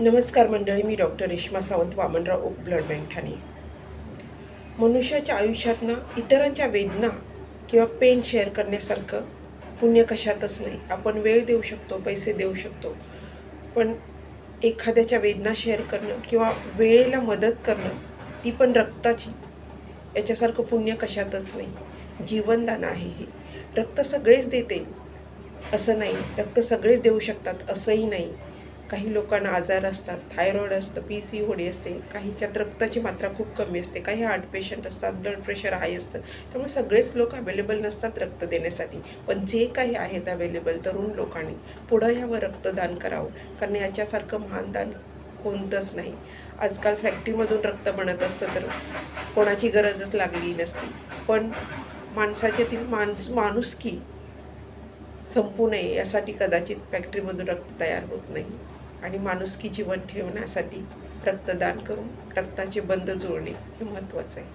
नमस्कार मंडळी मी doctor Reshma Sawant Wamanrao Oak blood bank Thane. मनुष्याच्या आयुष्यातनं इतरांच्या वेदना किंवा पेन शेअर करण्यासारखं पुण्य कशातच नाही. आपण वेळ देऊ शकतो पैसे देऊ शकतो पण एखाद्याच्या वेदना शेअर करणं किंवा वेळेला मदत करणं ती पण रक्ताची. याच्यासारखं पुण्य कशातच नाही. जीवनदान आहे हे. रक्त सगळेच देते असं नाही. रक्त सगळेच देऊ शकतात असंही नाही. काही लोकांना आजार असतात थायरॉईड असतं पी सी ओडी असते काहींच्यात रक्ताची मात्रा खूप कमी असते काही हार्ट पेशंट असतात ब्लड प्रेशर हाय असतं. त्यामुळे सगळेच लोक अवेलेबल नसतात रक्त देण्यासाठी. पण जे काही आहेत अवेलेबल तरुण लोकांनी पुढं ह्यावर रक्तदान करावं. कारण याच्यासारखं महान दान कोणतंच नाही. आजकाल फॅक्टरीमधून रक्त बनत असतं तर कोणाची गरजच लागली नसती. पण माणसाच्यातील माणस माणुसकी संपू नये यासाठी कदाचित फॅक्टरीमधून रक्त तयार होत नाही. आणि माणुसकी जीवन ठेवण्यासाठी रक्तदान करून रक्ताचे बंध जोडणे हे महत्त्वाचं आहे.